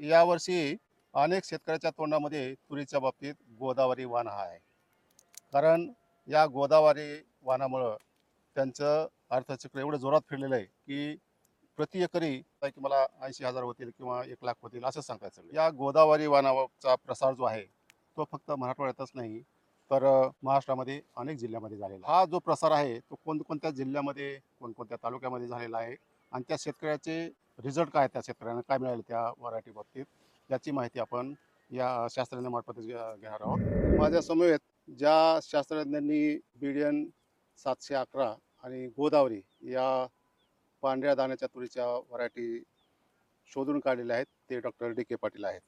यावर्षी अनेक शेतकऱ्याच्या तोंडामध्ये तुरीच्या बाबतीत गोदावरी वाण हा आहे. कारण या गोदावरी वाणामुळं त्यांचं अर्थचक्र एवढं जोरात फिरलेलं आहे की प्रति एकरी की मला ऐंशी हजार होतील किंवा एक लाख होतील असं सांगायचं या गोदावरी वाहनाचा प्रसार जो आहे तो फक्त मराठवाड्यातच नाही तर महाराष्ट्रामध्ये अनेक जिल्ह्यामध्ये झालेला हा जो प्रसार आहे तो कोणकोणत्या जिल्ह्यामध्ये कोणकोणत्या तालुक्यामध्ये झालेला आहे आणि त्या शेतकऱ्याचे रिझल्ट काय त्या शेतकऱ्यांना काय मिळाले त्या व्हरायटी बाबतीत याची माहिती आपण या शास्त्रज्ञामार्फत घे- घेणार आहोत. माझ्या समवेत ज्या शास्त्रज्ञांनी बीडियन सातशे अकरा आणि गोदावरी या पांढऱ्या दाण्याच्या तुरीच्या व्हरायटी शोधून काढलेल्या आहेत ते डॉक्टर डी के पाटील आहेत.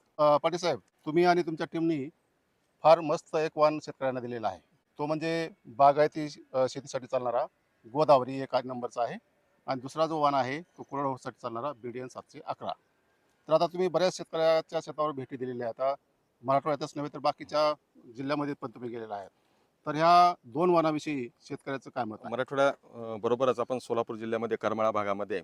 पाटील साहेब तुम्ही आणि तुमच्या टीमनी फार मस्त एक वाण शेतकऱ्यांना दिलेला आहे. तो म्हणजे बागायती शेतीसाठी चालणारा गोदावरी एक नंबरचा आहे. आणि दुसरा जो वाण आहे तो कोरडवाहूसाठी चालणारा बीडीएन सातशे अकरा. तर आता तुम्ही बऱ्याच शेतकऱ्याच्या शेतावर भेटी दिलेल्या आहेत. आता मराठवाड्यातच नव्हे तर बाकीच्या जिल्ह्यामध्ये पण तुम्ही गेलेला आहेत तर ह्या दोन वाणाविषयी शेतकऱ्याचं काय मत मराठवाड्या बरोबरच आपण सोलापूर जिल्ह्यामध्ये करमाळा भागामध्ये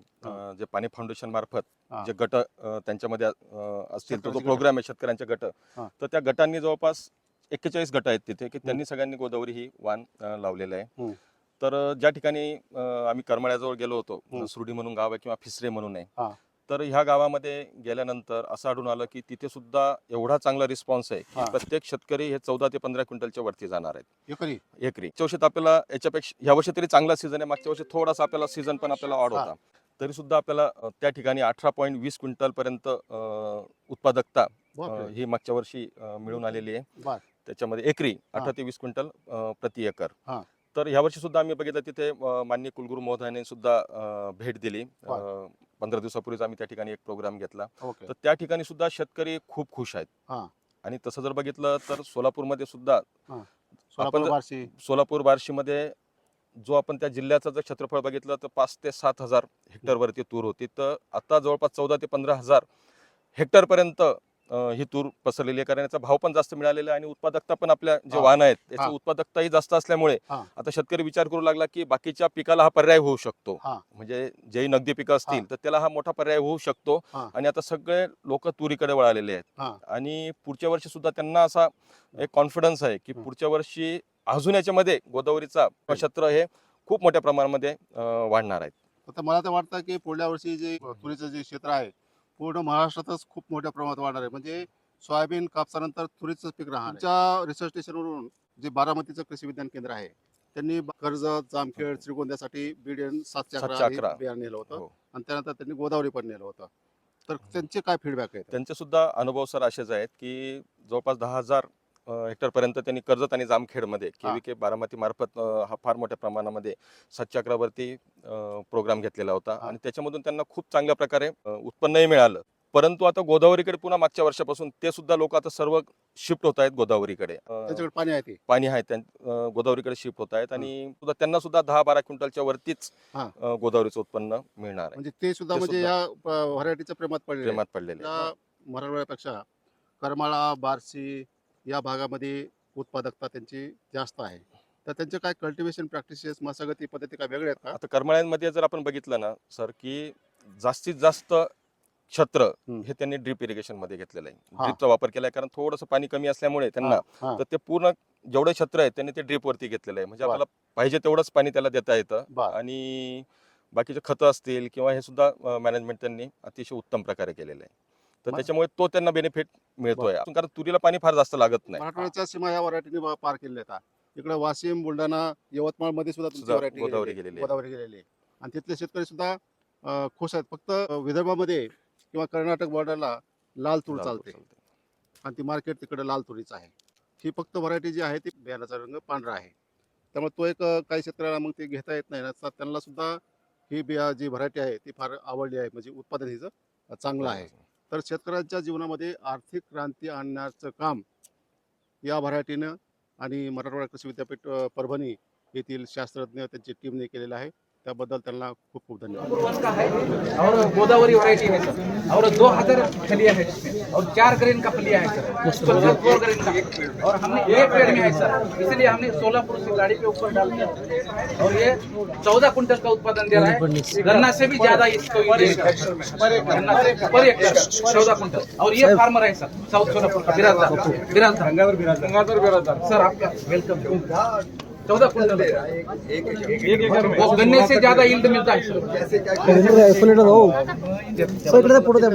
जे पाणी फाउंडेशन मार्फत. जे गट त्यांच्यामध्ये असतील तो प्रोग्राम आहे शेतकऱ्यांचे गट. तर त्या गटांनी जवळपास एक्केचाळीस गट आहेत तिथे की त्यांनी सगळ्यांनी गोदावरी ही अं, लावलेलं. आहे. तर ज्या ठिकाणी अं, आम्ही करमाळ्याजवळ गेलो होतो. सुरडी म्हणून गाव आहे किंवा फिसरे म्हणून हा. आहे तर ह्या गावामध्ये गेल्यानंतर असं आढळून आलं की तिथे सुद्धा एवढा चांगला रिस्पॉन्स आहे की. प्रत्येक शेतकरी हे चौदा ते पंधरा क्विंटलच्या वरती जाणार आहेत एकरी एकरी तर आपल्याला याच्यापेक्षा ह्या वर्षी तरी चांगला सीझन आहे मागच्या वर्षी थोडासा आपल्याला सीझन पण आपल्याला ऑड हा. होता तरी सुद्धा आपल्याला अ, त्या ठिकाणी अठरा पॉईंट वीस क्विंटल पर्यंत अ, उत्पादकता अ, बापरे. ही मागच्या वर्षी अ, मिळून आलेली आहे बर त्याच्यामध्ये एकरी अठरा ते वीस क्विंटल अ, प्रति एकर हा. तर ह्या वर्षी सुद्धा आम्ही बघितलं तिथे अ, माननीय कुलगुरू महोदयाने सुद्धा भेट दिली. पंधरा दिवसापूर्वीच आम्ही त्या ठिकाणी एक प्रोग्राम घेतला. तर त्या ठिकाणी सुद्धा शेतकरी खूप खुश आहेत. हा. आणि तसं जर बघितलं तर सोलापूरमध्ये सुद्धा सोलापूर आपण- बार्शी. सोलापूर बार्शीमध्ये जो आपण त्या जिल्ह्याचं जर क्षेत्रफळ बघितलं तर पाच ते सात हजार हेक्टरवरती तूर होती. तर आता जवळपास चौदा ते पंधरा हजार हेक्टरपर्यंत ही तूर पसरलेली आहे कारण याचा भाव पण जास्त मिळालेला आहे आणि उत्पादकता पण आपल्या जे. वाहन आहेत. त्याची उत्पादकताही जास्त असल्यामुळे. आता शेतकरी विचार करू लागला की बाकीच्या पिकाला हा पर्याय होऊ शकतो. म्हणजे जेही नगदी पिकं. असतील तर त्याला हा मोठा पर्याय होऊ शकतो. आणि आता सगळे लोक तुरीकडे वळालेले आहेत. आणि पुढच्या वर्षी सुद्धा त्यांना असा एक कॉन्फिडन्स आहे की. पुढच्या वर्षी अजून याच्यामध्ये गोदावरीचा क्षेत्र हे खूप मोठ्या प्रमाणामध्ये वाढणार आहेत आता मला तर वाटतं की पुढल्या वर्षी जे तुरीचं जे क्षेत्र आहे पूर्ण महाराष्ट्रातच खूप मोठ्या प्रमाणात वाढणार आहे म्हणजे सोयाबीन कापसानंतर तुरीचं पीक राहणार आहे. तुमच्या रिसर्च स्टेशनवरून जे बारामतीचं कृषी विज्ञान केंद्र आहे त्यांनी कर्जत जामखेड श्रीगोंद्यासाठी बीडीएन सातशे अकरा. हे बियाणं नेलं होतं हो. आणि त्यानंतर त्यांनी गोदावरी पण नेलं होतं तर त्यांचे काय फीडबॅक आहेत त्यांचे सुद्धा अनुभव सर असेच आहेत की जवळपास दहा हजार हेक्टर पर्यंत त्यांनी कर्जत आणि जामखेडमध्ये हा. केव्ही के बारामती मार्फत हा फार मोठ्या प्रमाणामध्ये सातशे अकरावरती प्रोग्राम घेतलेला होता. आणि त्याच्यामधून त्यांना खूप चांगल्या प्रकारे उत्पन्नही मिळालं. परंतु आता गोदावरीकडे पुन्हा मागच्या वर्षापासून ते सुद्धा लोक आता सर्व शिफ्ट होत आहेत गोदावरीकडे. पाणी आहे पाणी आहे गोदावरीकडे शिफ्ट होत आहेत. आणि त्यांना सुद्धा दहा बारा क्विंटलच्या वरतीच गोदावरीचं उत्पन्न मिळणार आहे. म्हणजे ते सुद्धा म्हणजे. या व्हरायटीच्या प्रेमात पडले प्रेमात पडलेले मराठवाड्यापेक्षा करमाळा बार्शी या भागामध्ये उत्पादकता त्यांची जास्त आहे तर त्यांचे काय कल्टिवेशन प्रॅक्टिसेस मशागती पद्धती काय वेगळे आहेत का आता करमाळ्यांमध्ये जर आपण बघितलं ना सर की जास्तीत जास्त क्षेत्र. हे त्यांनी ड्रीप इरिगेशनमध्ये घेतलेलं आहे. ड्रीपचा वापर केलाय कारण थोडंसं पाणी कमी असल्यामुळे त्यांना. तर ते पूर्ण जेवढे क्षेत्र आहे त्यांनी ते ड्रीप वरती घेतलेलं आहे म्हणजे. आपल्याला पाहिजे तेवढंच पाणी त्याला देता येतं. आणि बाकीचे खतं असतील किंवा हे सुद्धा मॅनेजमेंट त्यांनी अतिशय उत्तम प्रकारे केलेलं आहे तर त्याच्यामुळे तो त्यांना बेनिफिट मिळतोय. कारण तुरीला पाणी फार जास्त लागत नाही. मराठवाड्याच्या सीमा या व्हरायटीने पार केलेल्या आहेत. इकडे वाशिम बुलढाणा यवतमाळमध्ये सुद्धा तुमची सुद्धा व्हरायटी गोदावरी गेलेली आहे. गोदावरी गेलेली आहे. आणि तिथले शेतकरी सुद्धा अं, खुश आहेत. फक्त विदर्भामध्ये किंवा कर्नाटक बॉर्डरला लाल तूर चालते. चालते. आणि ती मार्केट तिकडे लाल तुरीच आहे. ही फक्त व्हरायटी जी आहे ती बियाण्याचा रंग पांढरा आहे. त्यामुळे तो एक अं, काही शेतकऱ्याला मग ते घेता येत नाही. ना तर त्यांना सुद्धा ही बिया जी व्हरायटी आहे ती फार आवडली आहे. म्हणजे उत्पादन हिचं अं, चांगलं आहे. तर शेतकऱ्यांच्या जीवनामध्ये आर्थिक क्रांती आणण्याचं काम या भराटीनं आणि मराठवाडा कृषी विद्यापीठ परभणी येथील शास्त्रज्ञ त्यांची टीमने केलेलं आहे. त्याबद्दल त्यांना खूप खूप धन्यवाद. का है और गोदावरी वैरायटी है सर और दो हज़ार फलिया है इसमें. और चार ग्रेन का फलिया है सर टोटल फोर ग्रेन का. और हमने एक पेड़ में है सर इसलिए हमने सोलापुर से गाड़ी पे ऊपर डाल दिया और ये चौदह कुंटल का उत्पादन दे रहा है. गन्ना से भी ज़्यादा इसको पर एकड़ चौदह कुंटल. और ये फार्मर है सर साउथ सोलापुर का. बिराजदार बिराजदार गंगाधर बिराजदार सर आपका वेलकम चौदह कुंटल गन्ने से ज्यादा यील्ड मिलता है सर हो इकडे फोटो द्या